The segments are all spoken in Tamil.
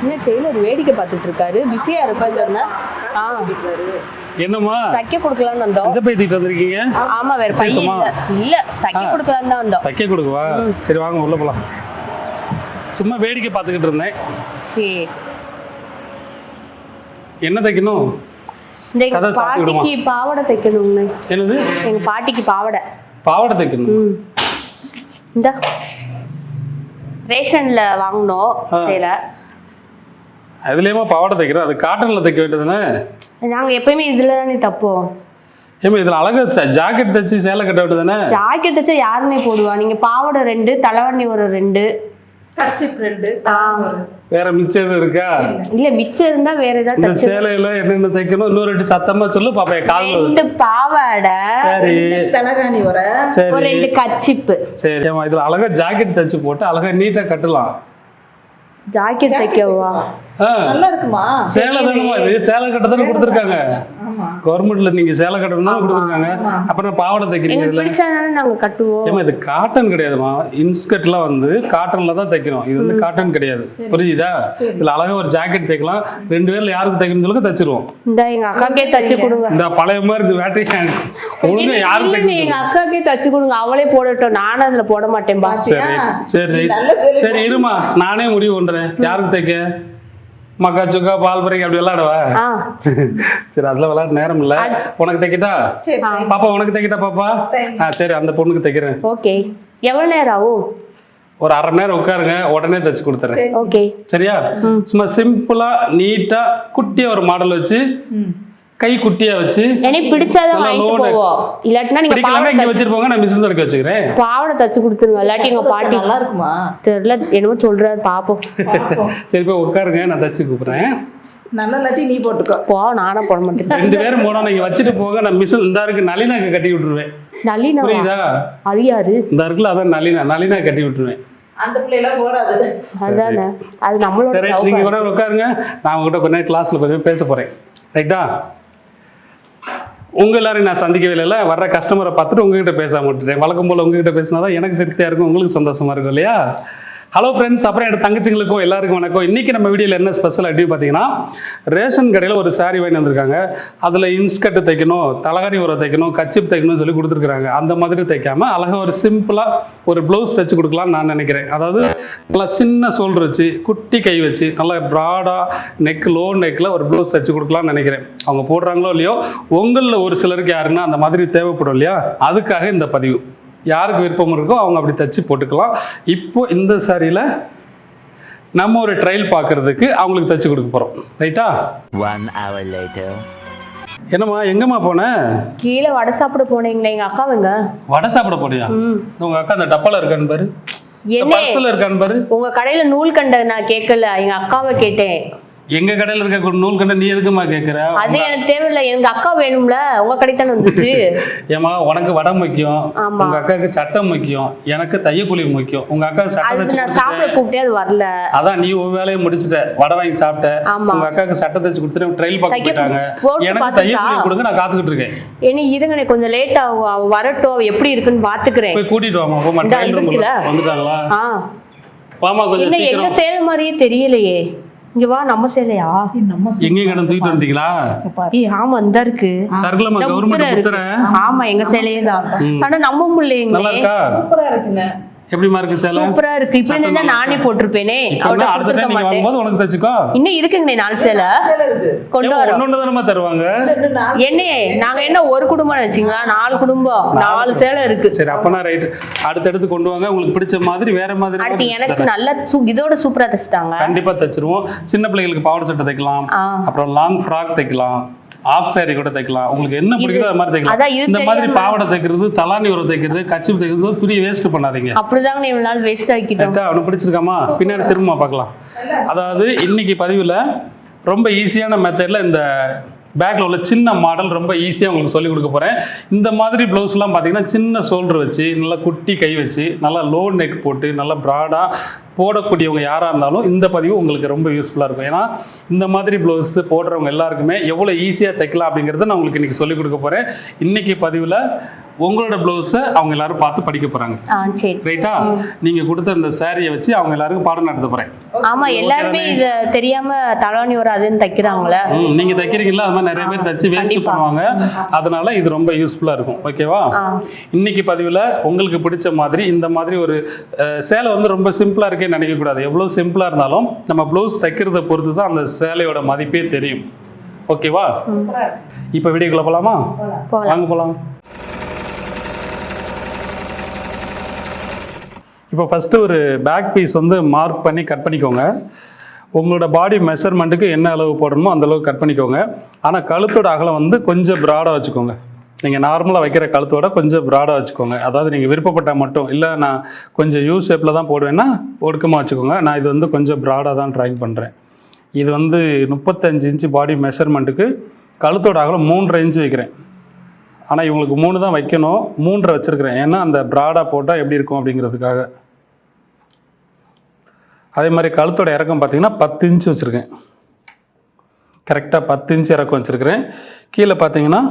என்ன டெய்லர் வேடிக்கை பார்த்துட்டு இருக்காரு. பிஸியா இருப்பாங்க ஆ என்னம்மா? தைக்க கொடுக்கலாம்னு வந்தோம். அஞ்சு பை வந்திருக்கீங்க? ஆமா வேற பையன்? இல்ல. இல்ல தைக்க. கொடுக்கலாம்னு தான் வந்தோம். தைக்க கொடுக்கவா? சரி வாங்க உள்ள போலாம். சும்மா வேடிக்கை பார்த்துக்கிட்டு இருந்தேன். சரி. என்ன தைக்கணும்? இந்த எங்க? பாட்டிக்கு பாவாடை தைக்கணும்னு. என்னது? எங்க பாட்டிக்கு பாவாடை. பாவாடை தைக்கணும்? ம். இந்த. ரேஷன்ல வாங்கினோம். சேலை. அதுலயுமா பாவாடை தைக்கிறோம் அது காட்டன்ல தைக்க வேண்டியதுதானே? நாங்க எப்பயுமே இதுல தானே தப்போம். ஏமா இதுல அழகா ஜாக்கெட் தைச்சு சேலை கட்ட வேண்டியதுதானே? ஜாக்கெட் வச்சா யாருமே போடுவா? நீங்க பாவாடை ரெண்டு தலைவணி ஒரு ரெண்டு. கர்ச்சிப் ரெண்டு ஒரு வேற மிச்சம் எதுவும் இருக்கா? இல்ல மிச்சம் இருந்தா வேற ஏதாவது இந்த சேலையில என்னென்ன தைக்கணும்? இன்னொரு ரெண்டு சத்தமா சொல்லு பாப்பா கால் ரெண்டு பாவாடை சரி. தலகாணி வர ஒரு ரெண்டு கச்சிப்பு சரி ஏமா இதுல அழகா ஜாக்கெட் தைச்சு போட்டு அழகா நீட்டா கட்டலாம். ஜாக்கெட் தைக்கவா? நல்லா இருக்குமா? சேலை தானமா இது? சேலை கட்ட தானே கொடுத்துருக்காங்க. ஆமா கவர்மெண்ட்ல நீங்க சேலை கட்டணும் தானே கொடுத்துருக்காங்க. ஆமா. அப்புறம் பாவாடை தைக்கிறீங்க நாங்க கட்டுவோம். ஏமா இது காட்டன் கிடையாதுமா இன்ஸ்கர்ட்லாம் வந்து காட்டன்ல தான் தைக்கணும். இது வந்து காட்டன் கிடையாது. புரியுதா. இதுல அழகா ஒரு ஜாக்கெட் தைக்கலாம். ரெண்டு பேர்ல யாருக்கு தைக்கணும் சொல்லுங்க தச்சிருவோம். இந்த எங்க அக்காக்கே தச்சு கொடுங்க. இந்த பழைய மாதிரி இந்த வேட்டை ஒழுங்கா யாருக்கு இல்ல, எங்க அக்காக்கே தச்சு கொடுங்க. அவளே போடட்டும். நானும் அதுல போட மாட்டேன் சரி சரி. சரி இருமா. நானே முடிவு பண்றேன். யாருக்கு தைக்க? மக்கா சுக்கா பால் பறைக்கு அப்படி விளையாடவா? சரி அதெல்லாம் விளையாட நேரம் இல்ல. உனக்கு தைக்கட்டா. பாப்பா உனக்கு தைக்கட்டா பாப்பா? ஆ சரி அந்த பொண்ணுக்கு தைக்கிறேன். ஓகே. எவ்வளவு நேரம் ஆகும்? ஒரு அரை மணி நேரம் உட்காருங்க உடனே தைச்சு கொடுத்துறேன். ஓகே. சரியா. சும்மா சிம்பிளா நீட்டா குட்டியா ஒரு மாடல் வச்சு. கை குட்டியா வச்சு எனக்கு பிடிச்சாதான் நல்லா வாங்கிட்டு. போவோம் இல்லாட்டினா நீங்க பாவாடை இங்க வச்சிருப்போங்க நான் மிஷின் தடுக்க வச்சுக்கிறேன். பாவாடை தச்சு கொடுத்துருங்க. இல்லாட்டி எங்க பாட்டி நல்லா இருக்குமா? தெரியல என்னமோ சொல்றாரு பாப்போம். சரி போய் உட்காருங்க நான் தச்சு கூப்பிடுறேன். நல்ல இல்லாட்டி நீ போட்டுக்கோ. போ நானும் போட மாட்டேன். ரெண்டு பேரும் போனா நீங்க வச்சுட்டு போக நான் மிஷின் இந்த இருக்கு நளினாக்கு கட்டி விட்டுருவேன். நளினா புரியுதா? அது யாரு? இந்த இருக்குல்ல அதான் நளினா நளினா கட்டி விட்டுருவேன். அந்த பிள்ளைலாம் போடாது அதானே. அது நம்மளோட சரி சவுக்கு. நீங்க கூட உட்காருங்க. நான் உங்ககிட்ட கொஞ்ச நேரம் கிளாஸ்ல போய் பேச போறேன். ரைட்டா உங்கள் எல்லாரையும் நான் சந்திக்கவே இல்லை வர்ற கஸ்டமரை பார்த்துட்டு உங்ககிட்ட பேசாம மாட்டேன். வழக்கம் போல உங்ககிட்ட பேசினா தான் எனக்கு திருப்தியாக இருக்கும். உங்களுக்கு சந்தோஷமா இருக்கும் இல்லையா? ஹலோ ஃப்ரெண்ட்ஸ் அப்புறம் என்னோட தங்கச்சிங்களுக்கும் எல்லாருக்கும் வணக்கம். இன்னைக்கு நம்ம வீடியோவில் என்ன ஸ்பெஷல் அப்படின்னு பார்த்தீங்கன்னா ரேஷன் கடையில் ஒரு சாரீ வாங்கி வந்திருக்காங்க. அதில் இன்ஸ்கர்ட் தைக்கணும் தலகாரி உரம் தைக்கணும் கச்சிப் தைக்கணும்னு சொல்லி கொடுத்துருக்காங்க அந்த மாதிரி தைக்காமல் அழகாக ஒரு சிம்பிளாக ஒரு ப்ளவுஸ் தைச்சு கொடுக்கலாம்னு நான் நினைக்கிறேன். அதாவது நல்லா சின்ன சோல்டர் வச்சு குட்டி கை வச்சு நல்லா ப்ராடாக நெக் லோ நெக்கில் ஒரு ப்ளவுஸ் தைச்சு கொடுக்கலாம்னு நினைக்கிறேன். அவங்க போடுறாங்களோ இல்லையோ உங்களில் ஒரு சிலருக்கு யாருன்னா அந்த மாதிரி தேவைப்படும் இல்லையா? அதுக்காக இந்த பதிவு. யாருக்கு விருப்பம் இருக்கோ அவங்க அப்படி தச்சு போட்டுக்கலாம். இப்போ இந்த சாரியில் நம்ம ஒரு ட்ரையல் பார்க்கறதுக்கு அவங்களுக்கு தச்சு கொடுக்க போகிறோம் ரைட்டா One hour later. என்னம்மா எங்கம்மா போன? கீழே வடை சாப்பிட போனீங்களே எங்க அக்காவுங்க. வடை சாப்பிட போறியா ம். உங்க அக்கா அந்த டப்பால இருக்கான்னு பாரு. என்ன? பர்சல் இருக்கான்னு பாரு. உங்க கடையில நூல் கண்ட நான் கேட்கல எங்க அக்காவை கேட்டேன். எங்க கடையில இருக்க நூல் கண்ட நீ எதுக்குமா கேட்குற அது எனக்கு தேவையில்லை. எனக்கு அக்கா வேணும்ல. உங்க கடைக்கு தானே வந்துச்சு. ஏமா உனக்கு வடை முக்கியம். ஆமா. உங்க அக்காவுக்கு சட்டம் முக்கியம். எனக்கு தையக்கூலி முக்கியம். உங்க அக்கா சட்டை அது தச்சு நான். சாப்பிட கூப்பிட்டே அது வரல. அதான் நீ உன் வேலையை முடிச்சிட்ட. வடை வாங்கி சாப்பிட்ட. ஆமா. உங்க அக்காவுக்கு சட்டை தச்சு கொடுத்துட்டு ட்ரையல் பார்க்க போயிட்டாங்க. எனக்கு? தையக்கூலி கொடுங்க நான் காத்துக்கிட்டு இருக்கேன். இனி இருங்கண்ணே கொஞ்சம் லேட் ஆகும் வரட்டும். எப்படி இருக்குன்னு பாத்துக்கிறேன் போய் கூட்டிட்டு வாமா போமா ட்ரையல்? வந்துட்டாங்களா? ஆ. வாமா கொஞ்சம் எங்க சேலை மாதிரியே தெரியலையே. இங்க வா நம்ம சேலையா? எங்கேயும் கடந்து தூக்கிட்டு வந்துட்டீங்களா? ஏய் ஆமா இந்த இருக்கு. தரலாமா கவர்மெண்ட் ஆமா எங்க சேலையே தான். ஆனா பிள்ளைங்களே இருக்கா? சூப்பரா இருக்குங்க. எப்படிமா இருக்கு சேலை சூப்பரா இருக்கு. இப்படி இருந்தா நானே போட்டிருப்பேனே. அவட்ட அடுத்த டைம் நீங்க வாங்கும்போது உனக்கு தச்சுக்கோ. இன்னும் இருக்குங்கண்ணே நாலு சேலை. சேலை இருக்கு. கொண்டு வரோம். ஒன்னொன்னு தானமா தருவாங்க? என்னையே நாங்க என்ன ஒரு குடும்பம் வச்சுங்களா நாலு குடும்பம். நாலு சேலை இருக்கு. சரி அப்பனா ரைட் அடுத்தடுத்து கொண்டு வாங்க. உங்களுக்கு பிடிச்ச மாதிரி வேற மாதிரி அடுத்து எனக்கு. நல்ல இதோட சூப்பரா தச்சுட்டாங்க. கண்டிப்பா தச்சிருவோம். சின்ன பிள்ளைகளுக்கு பாவாடை சட்டை தைக்கலாம். அப்புறம் லாங் ஃப்ராக் தைக்கலாம். ஆஃப் saree கூட தைக்கலாம். உங்களுக்கு என்ன பிடிக்குதோ அது மாதிரி தைக்கலாம். இந்த மாதிரி பாவாடை தைக்கிறது தலானி உரம் தைக்கிறது கச்சி தைக்கிறது துணி வேஸ்ட் பண்ணாதீங்க. அப்படிதாங்க இவ்வளவு நாள் வேஸ்ட் ஆக்கிட்டோம். அவனுக்கு பிடிச்சிருக்காமா? பின்னாடி திரும்ப பார்க்கலாம். அதாவது இன்னைக்கு பதிவில் ரொம்ப ஈஸியான மெத்தடில் இந்த பேக்கில் உள்ள சின்ன மாடல் ரொம்ப ஈஸியாக உங்களுக்கு சொல்லிக் கொடுக்க போகிறேன் இந்த மாதிரி ப்ளவுஸ்லாம் பார்த்தீங்கன்னா சின்ன ஷோல்டர் வச்சு நல்லா குட்டி கை வச்சு நல்லா லோ நெக் போட்டு நல்லா ப்ராடாக போடக்கூடியவங்க யாராக இருந்தாலும் இந்த பதிவு உங்களுக்கு ரொம்ப யூஸ்ஃபுல்லாக இருக்கும். ஏன்னா இந்த மாதிரி ப்ளவுஸ் போடுறவங்க எல்லாருக்குமே எவ்வளோ ஈஸியாக தைக்கலாம் அப்படிங்கிறத நான் உங்களுக்கு இன்றைக்கி சொல்லிக் கொடுக்க போகிறேன் இன்றைக்கி பதிவில் உங்களோட ப்ளவுஸை அவங்க எல்லாரும் பார்த்து படிக்க போகிறாங்க ஆ சரி. ரைட்டா நீங்கள் கொடுத்த இந்த சாரியை வச்சு அவங்க எல்லாருக்கும் பாடம் நடத்த போகிறேன் ஆமா எல்லாருமே இத தெரியாம தலாணி வராதுன்னு தைக்கிறாங்களே. ம் நீங்க தைக்கிறீங்களா அது மாதிரி நிறைய பேர் தச்சு வேஸ்ட். பண்ணுவாங்க. அதனால இது ரொம்ப யூஸ்ஃபுல்லா இருக்கும். ஓகேவா. இன்னைக்கு பதிவுல உங்களுக்கு பிடிச்ச மாதிரி இந்த மாதிரி ஒரு சேலை வந்து ரொம்ப சிம்பிளா இருக்கே நினைக்க கூடாது எவ்வளவு சிம்பிளா இருந்தாலும் நம்ம ப்ளவுஸ் தைக்கிறத பொறுத்து தான் அந்த சேலையோட மதிப்பே தெரியும். ஓகேவா இப்போ வீடியோக்குள்ள போகலாம் வாங்க போலாம். இப்போ ஃபஸ்ட்டு ஒரு பேக் பீஸ் வந்து மார்க் பண்ணி கட் பண்ணிக்கோங்க. உங்களோட பாடி மெஷர்மெண்ட்டுக்கு என்ன அளவு போடணுமோ அந்த அளவுக்கு கட் பண்ணிக்கோங்க. ஆனால் கழுத்தோட அகலம் வந்து கொஞ்சம் ப்ராடாக வச்சுக்கோங்க. நீங்கள் நார்மலாக வைக்கிற கழுத்தோட கொஞ்சம் ப்ராடாக வச்சுக்கோங்க. அதாவது நீங்கள் விருப்பப்பட்டால் மட்டும் இல்லை நான் கொஞ்சம் யூ ஷேப்பில் தான் போடுவேன்னா ஒடுக்கமாக வச்சுக்கோங்க. நான் இது வந்து கொஞ்சம் ப்ராடாக தான் ட்ராயிங் பண்ணுறேன் இது வந்து முப்பத்தஞ்சு இன்ச்சு பாடி மெஷர்மெண்ட்டுக்கு கழுத்தோட அகலம் மூன்றரை இன்ச்சு வைக்கிறேன். ஆனால் இவங்களுக்கு மூணு தான் வைக்கணும். மூன்றரை வச்சுருக்கிறேன். ஏன்னா அந்த ப்ராடாக போட்டால் எப்படி இருக்கும் அப்படிங்கிறதுக்காக. அதே மாதிரி கழுத்தோட இறக்கம் பார்த்தீங்கன்னா பத்து இன்ச் வச்சுருக்கேன். கரெக்டாக பத்து இன்ச்சு இறக்கம் வச்சுருக்கிறேன். கீழே பார்த்தீங்கன்னா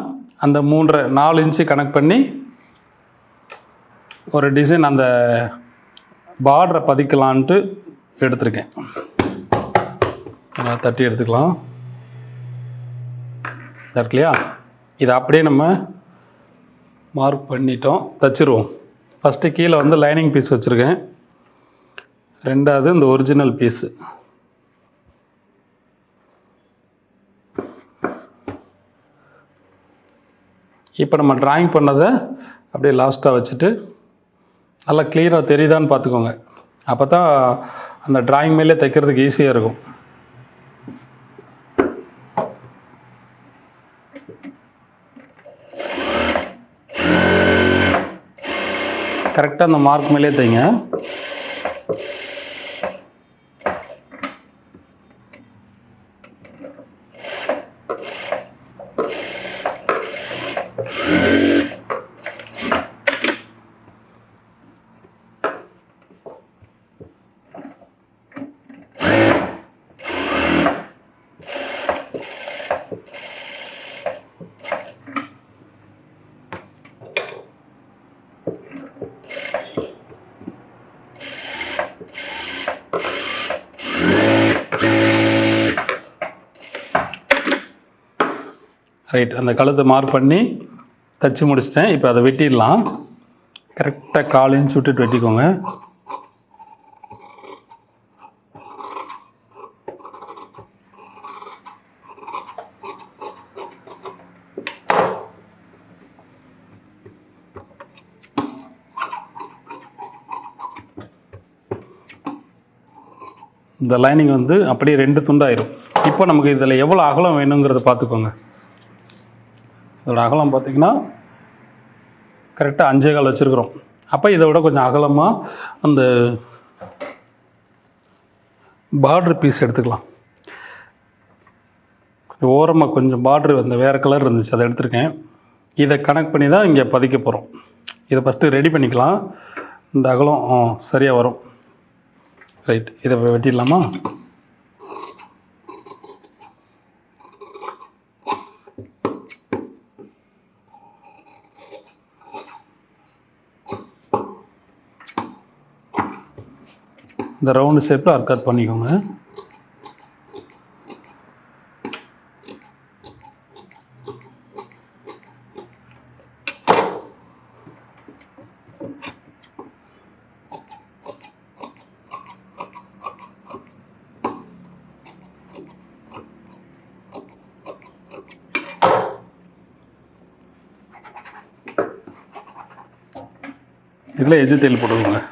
அந்த மூன்றரை நாலு இன்ச்சு கனெக்ட் பண்ணி ஒரு டிசைன் அந்த பார்டரை பதிக்கலான்ட்டு எடுத்திருக்கேன். நல்லா தட்டி எடுத்துக்கலாம். இதா இருக்கு இல்லையா இதை அப்படியே நம்ம மார்க் பண்ணிட்டோம் தச்சிருவோம். ஃபஸ்ட்டு கீழே வந்து லைனிங் பீஸ் வச்சுருக்கேன். ரெண்டாவது இந்த ஒரிஜினல் பீஸு இப்போ நம்ம டிராயிங் பண்ணதை அப்படியே லாஸ்ட்டாக வச்சுட்டு நல்லா கிளியராக தெரியுதான்னு பார்த்துக்கோங்க. அப்போ தான் அந்த டிராயிங் மேலே தைக்கிறதுக்கு ஈஸியாக இருக்கும். கரெக்டாக அந்த மார்க் மேலே தைங்க. ரைட் அந்த கழுத்தை மார்க் பண்ணி தச்சு முடிச்சிட்டேன். இப்போ அதை வெட்டிடலாம். கரெக்டாக கால் இன்ச் விட்டுட்டு வெட்டிக்கோங்க. இந்த லைனிங் வந்து அப்படியே ரெண்டு துண்டாயிரும். இப்போ நமக்கு இதில் எவ்வளோ அகலம் வேணுங்கிறத பார்த்துக்கோங்க. இதோட அகலம் பார்த்தீங்கன்னா கரெக்டாக அஞ்சே கால் வச்சுருக்குறோம். அப்போ இதை விட கொஞ்சம் அகலமாக அந்த பார்ட்ரு பீஸ் எடுத்துக்கலாம். கொஞ்சம் ஓரமாக கொஞ்சம் பார்ட்ரு அந்த வேறு கலர் இருந்துச்சு அதை எடுத்திருக்கேன். இதை கனெக்ட் பண்ணி தான் இங்கே பதிக்க போகிறோம் இதை ஃபஸ்ட்டு ரெடி பண்ணிக்கலாம். இந்த அகலம் சரியாக வரும். ரைட் இதை வெட்டிடலாமா? இந்த ரவுண்டு ஷேப்பில் அர்க்காத் பண்ணிக்கோங்க. இதில் எஜ்ஜு தேல் போட்டுக்கோங்க.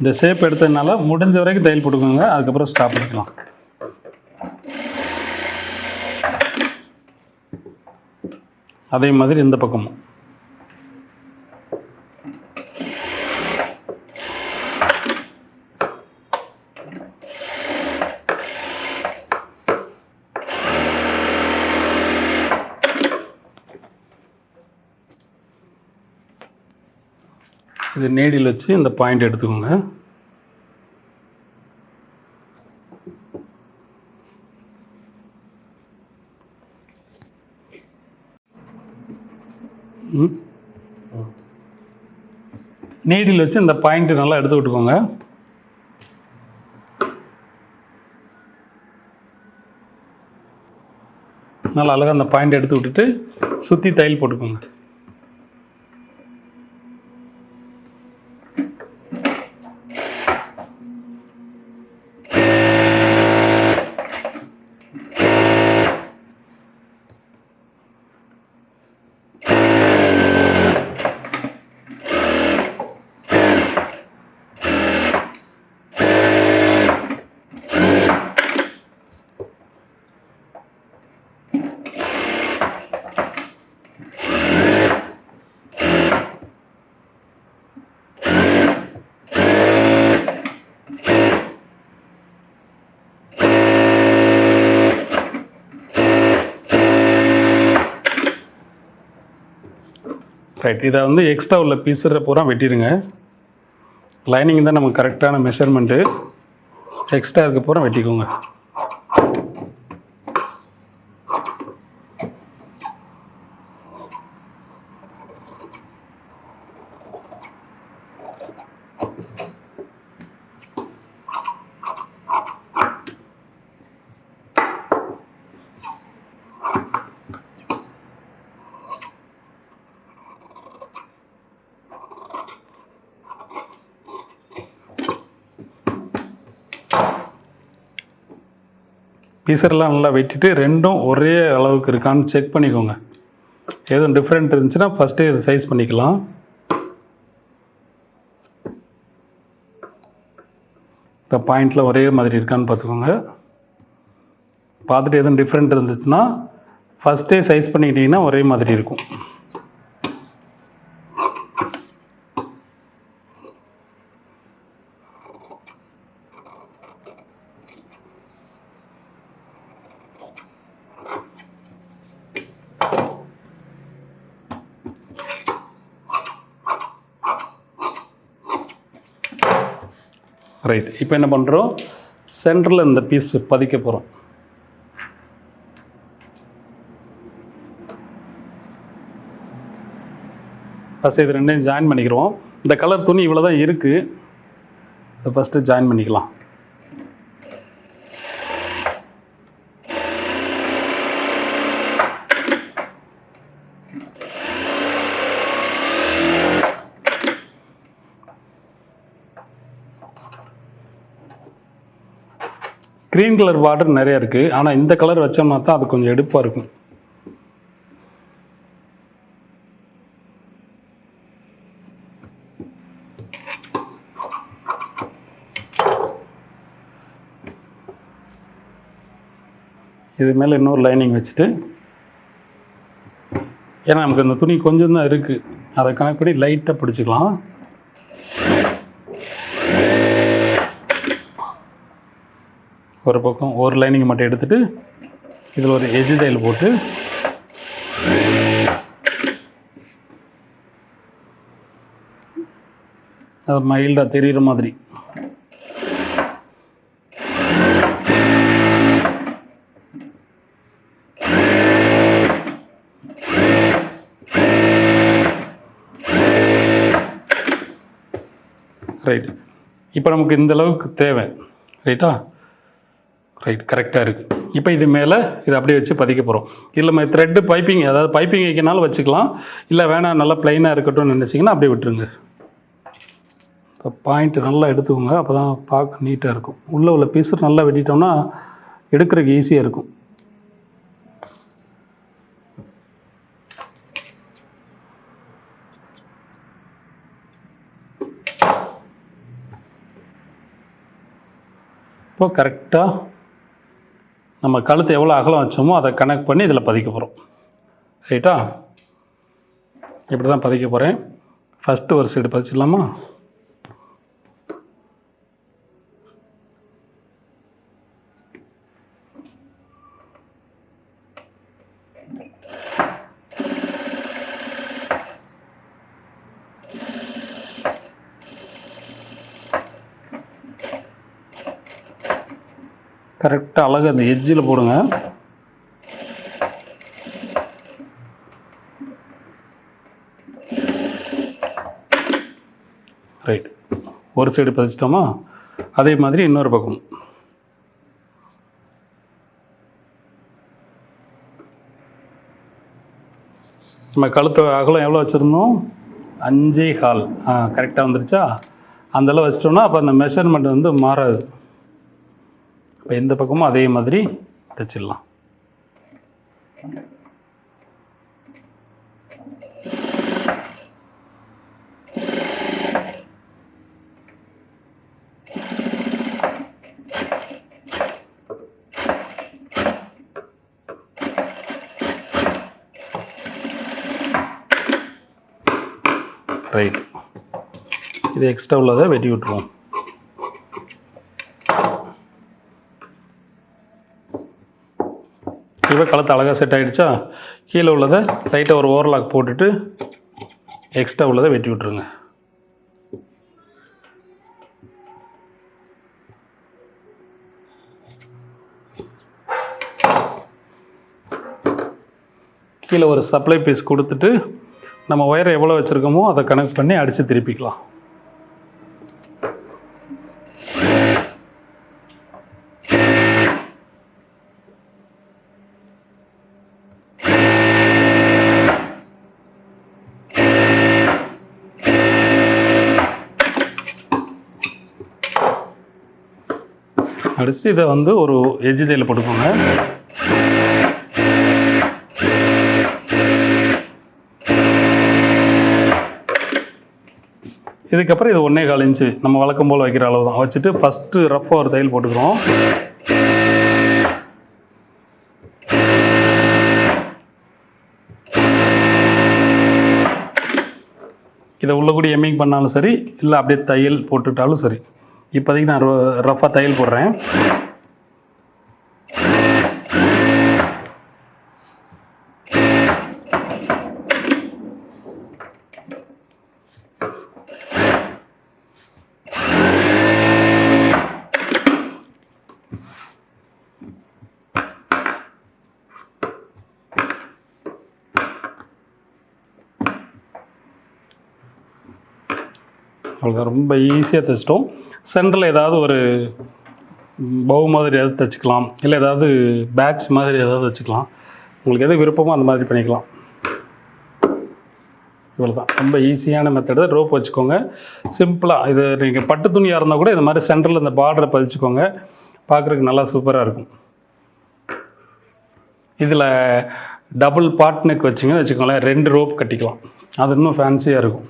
இந்த ஷேப் எடுத்ததுனால முடிஞ்ச வரைக்கும் தையல் போட்டுக்கோங்க. அதுக்கப்புறம் ஸ்டாப் பண்ணிக்கலாம். அதே மாதிரி இந்த பக்கமும். இது நேடியில் வச்சு இந்த பாயிண்ட் எடுத்துக்கோங்க. ம். நீடில் வச்சு இந்த பாயிண்ட் நல்லா எடுத்து விட்டுக்கோங்க. நல்லா அழகாக அந்த பாயிண்ட் எடுத்து விட்டுட்டு சுற்றி தையல் போட்டுக்கோங்க. ரைட் இதை வந்து எக்ஸ்ட்ரா உள்ள பீஸரை பூரா வெட்டிடுங்க. லைனிங் தான் நமக்கு கரெக்டான மெஷர்மெண்ட்டு எக்ஸ்ட்ரா இருக்க பூரா வெட்டிக்கோங்க. பீசர்லாம் நல்லா வெட்டிட்டு ரெண்டும் ஒரே அளவுக்கு இருக்கான்னு செக் பண்ணிக்கோங்க. எதுவும் டிஃப்ரெண்ட் இருந்துச்சுன்னா ஃபஸ்ட்டே இது சைஸ் பண்ணிக்கலாம். இந்த பாயிண்டில் ஒரே மாதிரி இருக்கான்னு பார்த்துக்கோங்க. பார்த்துட்டு எதுவும் டிஃப்ரெண்ட் இருந்துச்சுன்னா ஃபஸ்ட்டே சைஸ் பண்ணிக்கிட்டிங்கன்னா ஒரே மாதிரி இருக்கும். ரைட் இப்போ என்ன பண்ணுறோம் சென்டரில் இந்த பீஸ் பதிக்க போகிறோம் ஃபஸ்ட்டு இது ரெண்டையும் ஜாயின் பண்ணிக்கிறோம். இந்த கலர் துணி இவ்வளோ தான் இருக்குது இதை ஃபஸ்ட்டு ஜாயின் பண்ணிக்கலாம். க்ரீன் கலர் பார்டர் நிறைய இருக்குது ஆனால் இந்த கலர் வச்சோம்னா தான் அது கொஞ்சம் எடுப்பாக இருக்கும். இது மேலே இன்னொரு லைனிங் வச்சுட்டு ஏன்னா நமக்கு இந்த துணி கொஞ்சம் தான் இருக்குது அதை கனெக்ட் பண்ணி லைட்டாக பிடிச்சிக்கலாம். ஒரு பக்கம் ஒரு லைனிங் மட்டும் எடுத்துகிட்டு இதில் ஒரு எஜ் தையல் போட்டு அது மைல்டாக தெரிகிற மாதிரி. ரைட் இப்போ நமக்கு இந்த அளவுக்கு தேவை. ரைட்டா ரைட் கரெக்டாக இருக்குது இப்போ இது மேலே இதை அப்படியே வச்சு பதிக்க போகிறோம் இல்லை நம்ம த்ரெட்டு பைப்பிங் அதாவது பைப்பிங் வைக்கனாலும் வச்சுக்கலாம். இல்லை வேணாம் நல்லா ப்ளைனாக இருக்கட்டும்னு நினச்சிங்கன்னா அப்படியே விட்டுருங்க. பாயிண்ட்டு நல்லா எடுத்துக்கோங்க. அப்போ தான் பார்க்க நீட்டாக இருக்கும். உள்ளே உள்ள பீஸு நல்லா வெட்டிட்டோம்னா எடுக்கிறதுக்கு ஈஸியாக இருக்கும். இப்போ கரெக்டாக நம்ம கழுத்து எவ்வளோ அகலம் வச்சோமோ அதை கனெக்ட் பண்ணி இதில் பதிக்க போகிறோம் ரைட்டா இப்படி தான் பதிக்க போகிறேன் ஃபஸ்ட்டு ஒரு சைடு பதிச்சிடலாமா? கரெக்டாக அழகாக அந்த எஜ்ஜில் போடுங்க. ரைட். ஒரு சைடு பதிச்சிட்டோமா? அதே மாதிரி இன்னொரு பக்கம். நம்ம கழுத்து அகலம் எவ்வளோ வச்சுருந்தோம்? அஞ்சே கால். கரெக்டாக வந்துருச்சா? அந்த அளவு வச்சிட்டோம்னா அப்போ அந்த மெஷர்மெண்ட் வந்து மாறாது. இப்போ இந்த பக்கமும் அதே மாதிரி தைச்சிடலாம். ரைட் இது எக்ஸ்ட்ரா உள்ளதை வெட்டி விட்டுருவோம். இப்போ கழுத்து அழகாக செட் ஆகிடுச்சா கீழே உள்ளதை லைட்டாக ஒரு ஓவர்லாக் போட்டுட்டு எக்ஸ்ட்ரா உள்ளதை வெட்டி விட்ருங்க கீழே ஒரு சப்ளை பீஸ் கொடுத்துட்டு நம்ம ஒயரை எவ்வளோ வச்சுருக்கோமோ அதை கனெக்ட் பண்ணி அடித்து திருப்பிக்கலாம். அடிச்சுட்டு இதை வந்து ஒரு எஜ்ஜு தையல் போட்டுக்கோங்க. இதுக்கப்புறம் இது ஒன்றே கால் இன்ச்சு. நம்ம வழக்கம் போல் வைக்கிற அளவு தான். வச்சுட்டு ஃபஸ்ட்டு ரஃப்பாக ஒரு தையல் போட்டுக்கிறோம். இதை உள்ளக்கூடிய எம்மிங் பண்ணாலும் சரி இல்லை அப்படியே தையல் போட்டுக்கிட்டாலும் சரி. இப்போதைக்கு நான் ரஃபாக தையல் போடுறேன். அவ்வளோதான் ரொம்ப ஈஸியாக தைச்சிட்டோம். சென்டரில் ஏதாவது ஒரு பவு மாதிரி எதாவது தைச்சிக்கலாம். இல்லை ஏதாவது பேட்ச் மாதிரி ஏதாவது வச்சுக்கலாம் உங்களுக்கு எது விருப்பமோ அந்த மாதிரி பண்ணிக்கலாம். இவ்வளோ தான் ரொம்ப ஈஸியான மெத்தடு ரோப் வச்சுக்கோங்க. சிம்பிளாக இது நீங்கள் பட்டு துணியாக இருந்தால் கூட இந்த மாதிரி சென்டரில் இந்த பார்டரை பதிச்சுக்கோங்க. பார்க்குறதுக்கு நல்லா சூப்பராக இருக்கும். இதில் டபுள் பார்ட் நெக் வச்சிங்கன்னு வச்சுக்கோங்களேன். ரெண்டு ரோப் கட்டிக்கலாம். அது இன்னும் ஃபேன்சியாக இருக்கும்.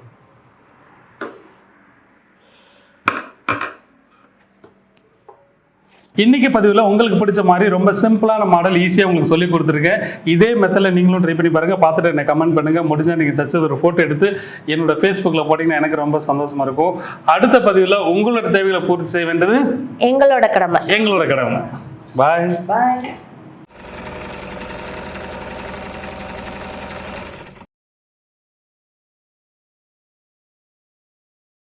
இன்னைக்கு பதிவில் உங்களுக்கு பிடிச்ச மாதிரி ரொம்ப சிம்பிளான மாடல் ஈஸியாக உங்களுக்கு சொல்லி கொடுத்துருக்கேன். இதே மெத்தடில் நீங்களும் ட்ரை பண்ணி பாருங்கள் பார்த்துட்டு என்ன கமெண்ட் பண்ணுங்கள் முடிஞ்சால் நீங்கள் தச்சது ஒரு ஃபோட்டோ எடுத்து என்னோட ஃபேஸ்புக்கில் போட்டிங்கன்னா எனக்கு ரொம்ப சந்தோஷமாக இருக்கும். அடுத்த பதிவில் உங்களோட தேவைகளை பூர்த்தி செய்ய வேண்டியது எங்களோட கடமை. எங்களோட கடமை. பாய் பாய்